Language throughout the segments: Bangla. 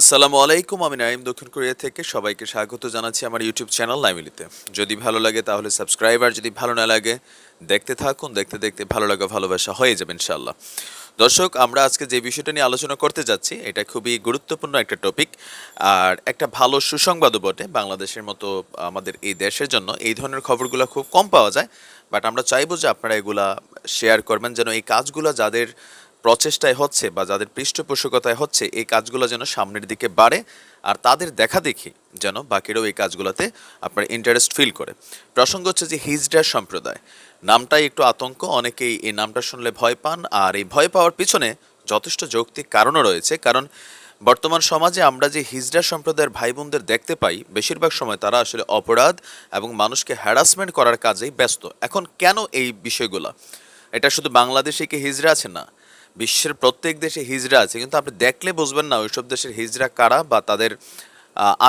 আসসালামু আলাইকুম, আমি নাইম দক্ষিণ কোরিয়া থেকে। সবাইকে স্বাগত জানাচ্ছি আমার ইউটিউব চ্যানেল নাইমিলিতে। যদি ভালো লাগে তাহলে সাবস্ক্রাইব, আর যদি ভালো না লাগে, দেখতে থাকুন, দেখতে দেখতে ভালো লাগা, ভালোবাসা হয়ে যাবে ইনশাল্লাহ দর্শক, আমরা আজকে যে বিষয়টা নিয়ে আলোচনা করতে যাচ্ছি, এটা খুবই গুরুত্বপূর্ণ একটা টপিক, আর একটা ভালো সুসংবাদও বটে বাংলাদেশের মতো, আমাদের এই দেশের জন্য। এই ধরনের খবরগুলো খুব কম পাওয়া যায়, বাট আমরা চাইব যে আপনারা এগুলা শেয়ার করবেন, যেন এই কাজগুলো যাদের প্রচেষ্টায় হচ্ছে বা যাদের পৃষ্ঠপোষকতায় হচ্ছে এই কাজগুলো যেন সামনের দিকে বাড়ে আর তাদের দেখা দেখি যেন বাকিরাও এই কাজগুলোতে আপনার ইন্টারেস্ট ফিল করে। প্রসঙ্গ হচ্ছে যে হিজড়া সম্প্রদায়। নামটাই একটু আতঙ্ক, অনেকেই এই নামটা শুনলে ভয় পান আর এই ভয় পাওয়ার পিছনে যথেষ্ট যৌক্তিক কারণও রয়েছে। কারণ বর্তমান সমাজে আমরা যে হিজড়া সম্প্রদায়ের ভাই বোনদের দেখতে পাই, বেশিরভাগ সময় তারা আসলে অপরাধ এবং মানুষকে হ্যারাসমেন্ট করার কাজেই ব্যস্ত। এখন কেন এই বিষয়গুলো? এটা শুধু বাংলাদেশে কি হিজড়া আছে না? বিশ্বের প্রত্যেক দেশে হিজড়া আছে, কিন্তু আপনি দেখলে বুঝবেন না ওইসব দেশের হিজড়া কারা বা তাদের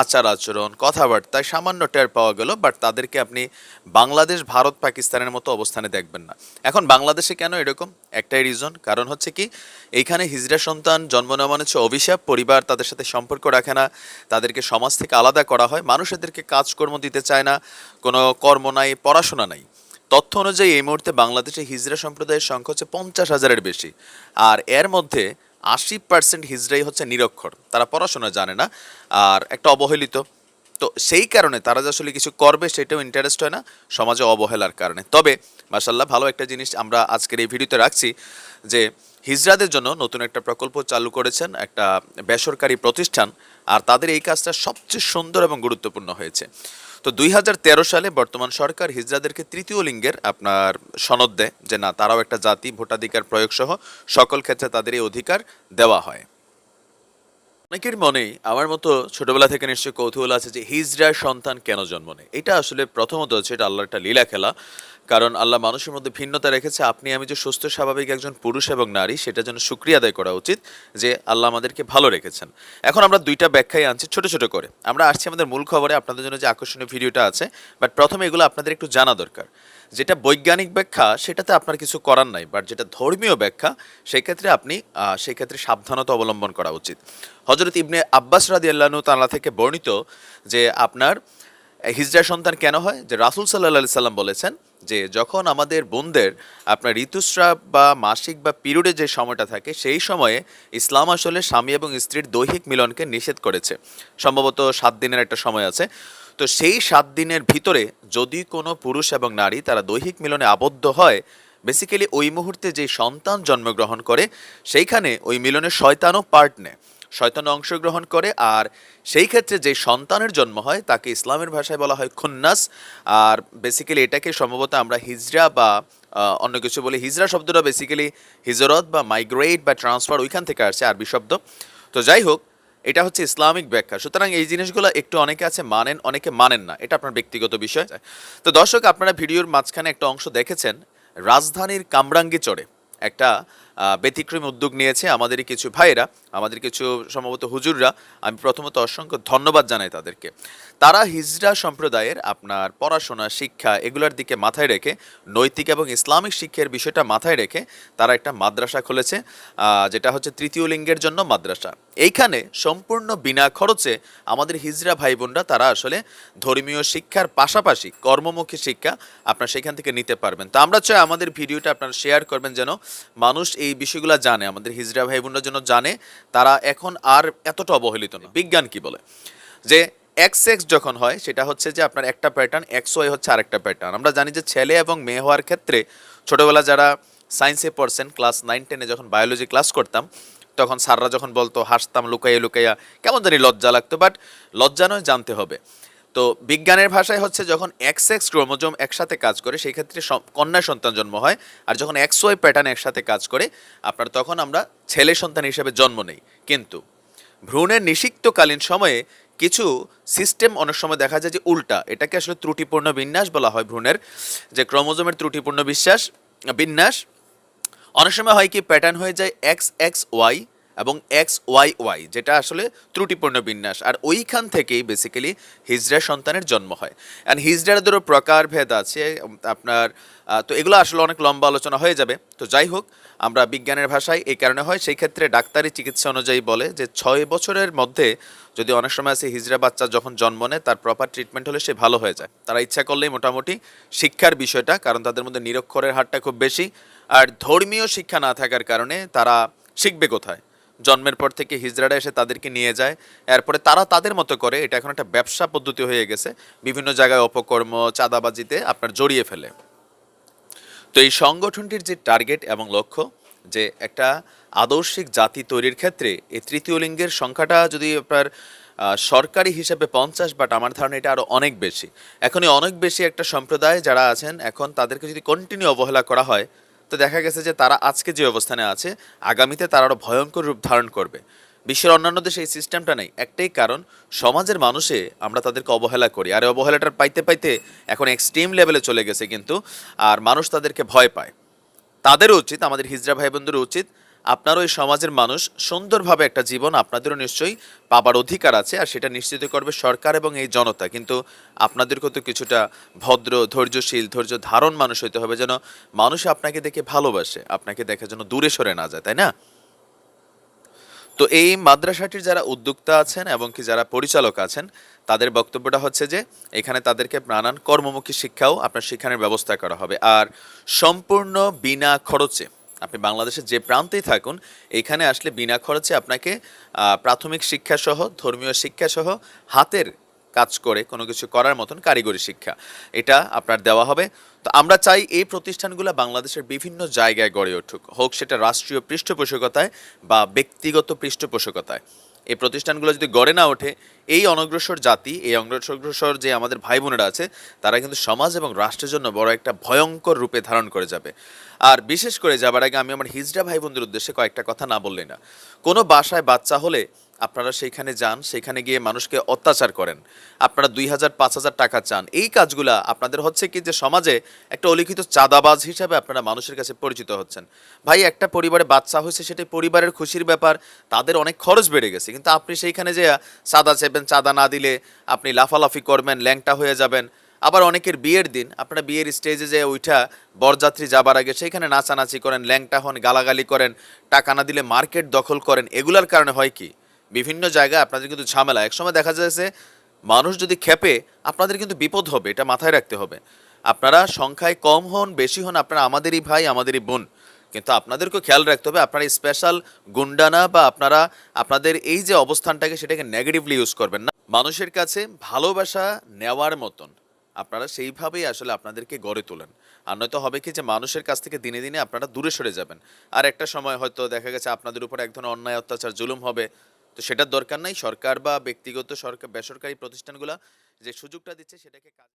আচার আচরণ কথাবার্তায় সামান্য টের পাওয়া গেল বাট তাদেরকে আপনি বাংলাদেশ, ভারত, পাকিস্তানের মতো অবস্থানে দেখবেন না। এখন বাংলাদেশে কেন এরকম? একটাই রিজন কারণ হচ্ছে কি, এইখানে হিজড়া সন্তান জন্ম নেওয়া মানে হচ্ছে অভিশাপ, পরিবার তাদের সাথে সম্পর্ক রাখে না, তাদেরকে সমাজ থেকে আলাদা করা হয়, মানুষ এদেরকে কাজকর্ম দিতে চায় না, কোনো কর্ম নাই, পড়াশোনা নাই। তথ্য অনুযায়ী এই মুহূর্তে বাংলাদেশে হিজড়া সম্প্রদায়ের সংখ্যা হচ্ছে পঞ্চাশ হাজারের বেশি। আর এর মধ্যে আশি পার্সেন্ট হিজড়াই হচ্ছে নিরক্ষর। তারা পড়াশোনা জানে না, আর একটা অবহেলিত। তো সেই কারণে তারা যে আসলে কিছু করবে সেটাও ইন্টারেস্ট হয় না, সমাজে অবহেলার কারণে। তবে মাসাল্লাহ ভালো একটা জিনিস আমরা আজকের এই ভিডিওতে রাখছি যে হিজড়াদের জন্য নতুন একটা প্রকল্প চালু করেছেন, একটা বেসরকারি প্রতিষ্ঠান, আর তাদের এই কাজটা সবচেয়ে সুন্দর এবং গুরুত্বপূর্ণ হয়েছে। তো দুই হাজার তেরো সালে বর্তমান সরকার হিজড়াদেরকে তৃতীয় লিঙ্গের আপনার সনদ দেয় যে না, তারাও একটা জাতি, ভোটাধিকার প্রয়োগ সহ সকল ক্ষেত্রে তাদের এই অধিকার দেওয়া হয়। অনেকের মনেই, আমার মতো ছোটবেলা থেকে নিশ্চয়ই কৌতূহল আছে যে হিজড়ার সন্তান কেন জন্ম নেয়? এটা আসলে প্রথমত হচ্ছে এটা আল্লাহর একটা লীলা খেলা কারণ আল্লাহ মানুষের মধ্যে ভিন্নতা রেখেছে। আপনি আমি যে সুস্থ স্বাভাবিক একজন পুরুষ এবং নারী সেটা যেন সুক্রিয়া আদায় করা উচিত যে আল্লাহ আমাদেরকে ভালো রেখেছেন। এখন আমরা দুইটা ব্যাখ্যাই আনছি ছোট ছোট করে। আমরা আসছি আমাদের মূল খবরে আপনাদের জন্য যে আকর্ষণীয় ভিডিওটা আছে বাট প্রথমে এগুলো আপনাদের একটু জানা দরকার। যেটা বৈজ্ঞানিক ব্যাখ্যা সেটাতে আপনার কিছু করার নাই বাট যেটা ধর্মীয় ব্যাখ্যা সেই ক্ষেত্রে আপনি আহ, সেই ক্ষেত্রে সাবধানতা অবলম্বন করা উচিত। হজরত ইবনে আব্বাস রাদি আল্লাহ তালা থেকে বর্ণিত যে আপনার হিজরা সন্তান কেন হয়? যে রাসুল সাল্লাহ সাল্লাম বলেছেন যে যখন আমাদের বোনদের আপনার ঋতুস্রাব বা মাসিক বা পিরিয়ডে যে সময়টা থাকে, সেই সময়ে ইসলাম আসলে স্বামী এবং স্ত্রীর দৈহিক মিলনকে নিষেধ করেছে। সম্ভবত সাত দিনের একটা সময় আছে। তো সেই সাত দিনের ভিতরে যদি কোনো পুরুষ এবং নারী তারা দৈহিক মিলনে আবদ্ধ হয় বেসিক্যালি ওই মুহূর্তে যে সন্তান জন্মগ্রহণ করে, সেইখানে ওই মিলনে শয়তানও পার্ট নেয়। শয়তান অংশগ্রহণ করে, আর সেই ক্ষেত্রে যে সন্তানের জন্ম হয়, তাকে ইসলামের ভাষায় বলা হয় খুন্নাস। আর বেসিক্যালি এটাকে সম্ভবত আমরা হিজরা বা অন্য কিছু বলি, হিজরা শব্দটা বেসিক্যালি হিজরত বা মাইগ্রেট বা ট্রান্সফার ওইখান থেকে আসছে আরবি শব্দ। তো যাই হোক, এটা হচ্ছে ইসলামিক ব্যাখ্যা। সুতরাং এই জিনিসগুলো একটু অনেকে আছে মানেন, অনেকে মানেন না। এটা আপনার ব্যক্তিগত বিষয়। তো দর্শক, আপনারা ভিডিওর মাঝখানে একটা অংশ দেখেছেন, রাজধানীর কামরাঙ্গি চড়ে একটা ব্যতিক্রমী উদ্যোগ নিয়েছে আমাদেরই কিছু ভাইয়েরা। আমাদের কিছু সম্ভবত হুজুররা, আমি প্রথমত অসংখ্য ধন্যবাদ জানাই তাদেরকে। তারা হিজরা সম্প্রদায়ের আপনার পড়াশোনা, শিক্ষা এগুলোর দিকে মাথায় রেখে, নৈতিক এবং ইসলামিক শিক্ষার বিষয়টা মাথায় রেখে তারা একটা মাদ্রাসা খুলেছে যেটা হচ্ছে তৃতীয় লিঙ্গের জন্য মাদ্রাসা। এইখানে সম্পূর্ণ বিনা খরচে আমাদের হিজরা ভাই বোনরা তারা আসলে ধর্মীয় শিক্ষার পাশাপাশি কর্মমুখী শিক্ষা আপনার সেখান থেকে নিতে পারবেন। তো আমরা চাই আমাদের ভিডিওটা আপনারা শেয়ার করবেন যেন মানুষ এই বিষয়গুলো জানে, আমাদের হিজরা ভাই বোনরা যেন জানে তারা এখন আর এতটা অবহেলিত না। বিজ্ঞান কি বলে? যে এক্স এক্স যখন হয়, সেটা হচ্ছে যে আপনার একটা প্যাটার্ন এক্স ওয়াই হচ্ছে আরেকটা প্যাটার্ন আমরা জানি যে ছেলে এবং মেয়ে হওয়ার ক্ষেত্রে ছোটোবেলা যারা সায়েন্সে পড়ছেন ক্লাস নাইন টেনে যখন বায়োলজি ক্লাস করতাম, তখন স্যাররা যখন বলতো, হাসতাম, লুকাইয়া লুকাইয়া। কেমন জানি লজ্জা লাগতো বাট লজ্জা নয়, জানতে হবে। তো বিজ্ঞানের ভাষায় হচ্ছে যখন এক্স এক্স ক্রোমোজোম একসাথে কাজ করে, সেই ক্ষেত্রে কন্যা সন্তান জন্ম হয়। আর যখন এক্স ওয়াই প্যাটার্ন একসাথে কাজ করে, আপনার তখন আমরা ছেলে সন্তান হিসেবে জন্ম নেই। কিন্তু ভ্রূণের নিষিক্তকালীন সময়ে কিছু সিস্টেম অনেক সময় দেখা যায় যে উল্টা। এটাকে আসলে ত্রুটিপূর্ণ বিন্যাস বলা হয় ভ্রূণের। যে ক্রোমোজোমের ত্রুটিপূর্ণ বিশ্বাস, বিন্যাস, অনেক সময় হয় কি প্যাটার্ন হয়ে যায় এক্স এক্স ওয়াই এবং এক্স ওয়াই ওয়াই যেটা আসলে ত্রুটিপূর্ণ বিন্যাস। আর ওইখান থেকেই বেসিক্যালি হিজড়া সন্তানের জন্ম হয়। অ্যান্ড হিজড়াদেরও প্রকারভেদ আছে আপনার তো এগুলো আসলে অনেক লম্বা আলোচনা হয়ে যাবে। তো যাই হোক, আমরা বিজ্ঞানের ভাষায় এই কারণে হয়, সেই ক্ষেত্রে ডাক্তারি চিকিৎসা অনুযায়ী বলে যে ছয় বছরের মধ্যে যদি অনেক সময় আছে হিজড়া বাচ্চা যখন জন্ম নেয়, তার প্রপার ট্রিটমেন্ট হলে সে ভালো হয়ে যায়। তারা ইচ্ছা করলেই মোটামুটি শিক্ষার বিষয়টা, কারণ তাদের মধ্যে নিরক্ষরের হারটা খুব বেশি। আর ধর্মীয় শিক্ষা না থাকার কারণে তারা শিখবে কোথায়? জন্মের পর থেকে হিজড়ারা এসে তাদেরকে নিয়ে যায়। এরপরে তারা তাদের মতো করে, এটা এখন একটা ব্যবসা পদ্ধতি হয়ে গেছে, বিভিন্ন জায়গায় অপকর্ম, চাঁদাবাজিতে আপনার জড়িয়ে ফেলে। তো এই সংগঠনটির যে টার্গেট এবং লক্ষ্য, যে একটা আদর্শিক জাতি তৈরির ক্ষেত্রে এই তৃতীয় লিঙ্গের সংখ্যাটা যদি আপনার সরকারি হিসেবে পঞ্চাশ বাট আমার ধারণা এটা আরও অনেক বেশি। এখনই অনেক বেশি একটা সম্প্রদায় যারা আছেন, এখন তাদেরকে যদি কন্টিনিউ অবহেলা করা হয় তো দেখা গেছে যে তারা আজকে যে অবস্থানে আছে, আগামীতে তারা আরও ভয়ঙ্কর রূপ ধারণ করবে। বিশ্বের অন্যান্য দেশে এই সিস্টেমটা নেই। একটাই কারণ, সমাজের মানুষে আমরা তাদেরকে অবহেলা করি। আর অবহেলাটার পাইতে পাইতে এখন এক্সট্রিম লেভেলে চলে গেছে কিন্তু, আর মানুষ তাদেরকে ভয় পায়। তাদের উচিত, আমাদের হিজরা ভাই বোনদের উচিত আপনারও এই সমাজের মানুষ সুন্দরভাবে একটা জীবন আপনাদেরও নিশ্চয়ই পাবার অধিকার আছে, আর সেটা নিশ্চিত করবে সরকার এবং এই জনতা। কিন্তু আপনাদেরকেও তো কিছুটা ভদ্র, ধৈর্যশীল ধৈর্য ধারণ মানুষ হইতে হবে যেন মানুষ আপনাকে দেখে ভালোবাসে, আপনাকে দেখে যেন দূরে সরে না যায়, তাই না? তো এই মাদ্রাসাটির যারা উদ্যোক্তা আছেন এবং কি যারা পরিচালক আছেন, তাদের বক্তব্যটা হচ্ছে যে, এখানে তাদেরকে নানান কর্মমুখী শিক্ষাও আপনার শিক্ষানোর ব্যবস্থা করা হবে। আর সম্পূর্ণ বিনা খরচে আপনি বাংলাদেশের যে প্রান্তেই থাকুন, এখানে আসলে বিনা খরচে আপনাকে প্রাথমিক শিক্ষা সহ ধর্মীয় শিক্ষা সহ হাতের কাজ করে কোনো কিছু করার মতন কারিগরি শিক্ষা এটা আপনার দেওয়া হবে। তো আমরা চাই এই প্রতিষ্ঠানগুলো বাংলাদেশের বিভিন্ন জায়গায় গড়ে উঠুক। হোক সেটা রাষ্ট্রীয় পৃষ্ঠপোষকতায় বা ব্যক্তিগত পৃষ্ঠপোষকতায়। এই প্রতিষ্ঠানগুলো যদি গড়ে না ওঠে, এই অনগ্রসর জাতি, এই অনগ্রসর যে আমাদের ভাই বোনেরা আছে, তারা কিন্তু সমাজ এবং রাষ্ট্রের জন্য বড় একটা ভয়ঙ্কর রূপে ধারণ করে যাবে। আর বিশেষ করে যাবার আগে আমি আমার হিজড়া ভাই বোনদের উদ্দেশ্যে কয়েকটা কথা না বললে না। কোনো বাসায় বাচ্চা হলে আপনারা সেইখানে যান সেখানে গিয়ে মানুষকে অত্যাচার করেন। আপনারা দুই হাজার, পাঁচ হাজার টাকা চান। এই কাজগুলা আপনাদের হচ্ছে কি যে সমাজে একটা অলিখিত চাঁদাবাজ হিসাবে আপনারা মানুষের কাছে পরিচিত হচ্ছেন। ভাই, একটা পরিবারে বাচ্চা হয়েছে সেটাই পরিবারের খুশির ব্যাপার, তাদের অনেক খরচ বেড়ে গেছে। কিন্তু আপনি সেইখানে যে চাঁদা চেপেন, চাঁদা না দিলে আপনি লাফালাফি করবেন, ল্যাংটা হয়ে যাবেন। আবার অনেকের বিয়ের দিন, আপনারা বিয়ের স্টেজে যে ওইটা বরযাত্রী যাবার আগে সেইখানে নাচানাচি করেন, ল্যাংটা হন, গালাগালি করেন, টাকা না দিলে মার্কেট দখল করেন। এগুলার কারণে হয় কি? বিভিন্ন জায়গায় আপনাদের কিন্তু ঝামেলা। একসময় দেখা যাচ্ছে, মানুষ যদি খেপে, আপনাদের কিন্তু বিপদ হবে, এটা মাথায় রাখতে হবে। আপনারা সংখ্যায় কম হন, বেশি হন, আপনারা আমাদেরই ভাই, আমাদেরই বোন। কিন্তু আপনাদেরকেও খেয়াল রাখতে হবে, আপনারা স্পেশাল গুন্ডানা বা আপনারা, আপনাদের এই যে অবস্থানটাকে সেটাকে নেগেটিভলি ইউজ করবেন না। মানুষের কাছে ভালোবাসা নেওয়ার মতন, আপনারা সেইভাবেই আসলে আপনাদেরকে গড়ে তোলেন। আর নয়তো হবে কি যে মানুষের কাছ থেকে দিনে দিনে আপনারা দূরে সরে যাবেন। আর একটা সময় হয়তো দেখা গেছে, আপনাদের উপর এক ধরনের অন্যায়, অত্যাচার, জুলুম হবে। তো সেটার দরকার নাই, সরকার বা ব্যক্তিগত সরকার, বেসরকারি প্রতিষ্ঠানগুলো যে সুযোগটা দিচ্ছে সেটাকে কাজ